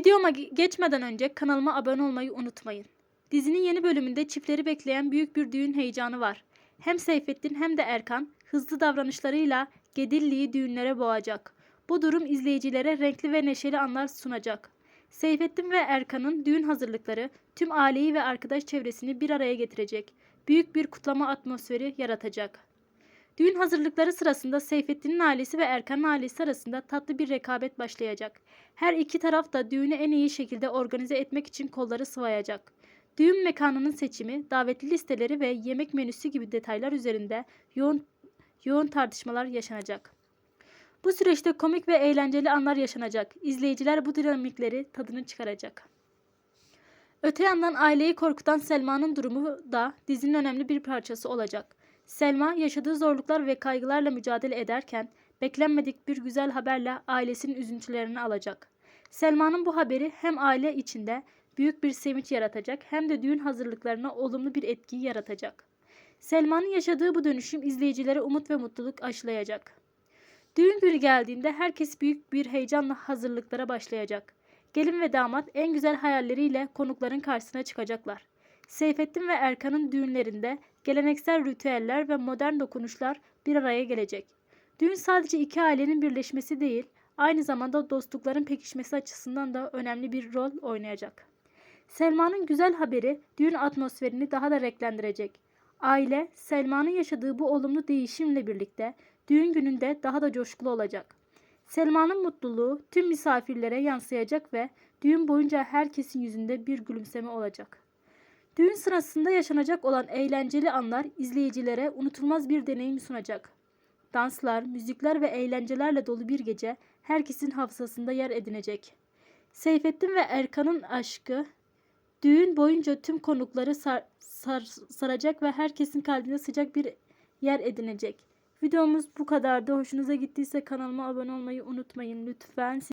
Videoma ge- geçmeden önce kanalıma abone olmayı unutmayın. Dizinin yeni bölümünde çiftleri bekleyen büyük bir düğün heyecanı var. Hem Seyfettin hem de Erkan hızlı davranışlarıyla Gedilli'yi düğünlere boğacak. Bu durum izleyicilere renkli ve neşeli anlar sunacak. Seyfettin ve Erkan'ın düğün hazırlıkları tüm aileyi ve arkadaş çevresini bir araya getirecek. Büyük bir kutlama atmosferi yaratacak. Düğün hazırlıkları sırasında Seyfettin'in ailesi ve Erkan'ın ailesi arasında tatlı bir rekabet başlayacak. Her iki taraf da düğünü en iyi şekilde organize etmek için kolları sıvayacak. Düğün mekanının seçimi, davetli listeleri ve yemek menüsü gibi detaylar üzerinde yoğun yoğun tartışmalar yaşanacak. Bu süreçte komik ve eğlenceli anlar yaşanacak. İzleyiciler bu dinamikleri tadını çıkaracak. Öte yandan aileyi korkutan Selma'nın durumu da dizinin önemli bir parçası olacak. Selma yaşadığı zorluklar ve kaygılarla mücadele ederken beklenmedik bir güzel haberle ailesinin üzüntülerini alacak. Selma'nın bu haberi hem aile içinde büyük bir sevinç yaratacak hem de düğün hazırlıklarına olumlu bir etki yaratacak. Selma'nın yaşadığı bu dönüşüm izleyicilere umut ve mutluluk aşılayacak. Düğün günü geldiğinde herkes büyük bir heyecanla hazırlıklara başlayacak. Gelin ve damat en güzel hayalleriyle konukların karşısına çıkacaklar. Seyfettin ve Erkan'ın düğünlerinde geleneksel ritüeller ve modern dokunuşlar bir araya gelecek. Düğün sadece iki ailenin birleşmesi değil, aynı zamanda dostlukların pekişmesi açısından da önemli bir rol oynayacak. Selma'nın güzel haberi düğün atmosferini daha da renklendirecek. Aile, Selma'nın yaşadığı bu olumlu değişimle birlikte düğün gününde daha da coşkulu olacak. Selma'nın mutluluğu tüm misafirlere yansıyacak ve düğün boyunca herkesin yüzünde bir gülümseme olacak. Düğün sırasında yaşanacak olan eğlenceli anlar izleyicilere unutulmaz bir deneyim sunacak. Danslar, müzikler ve eğlencelerle dolu bir gece herkesin hafızasında yer edinecek. Seyfettin ve Erkan'ın aşkı düğün boyunca tüm konukları sar- sar- saracak ve herkesin kalbinde sıcak bir yer edinecek. Videomuz bu kadardı. Hoşunuza gittiyse kanalıma abone olmayı unutmayın lütfen.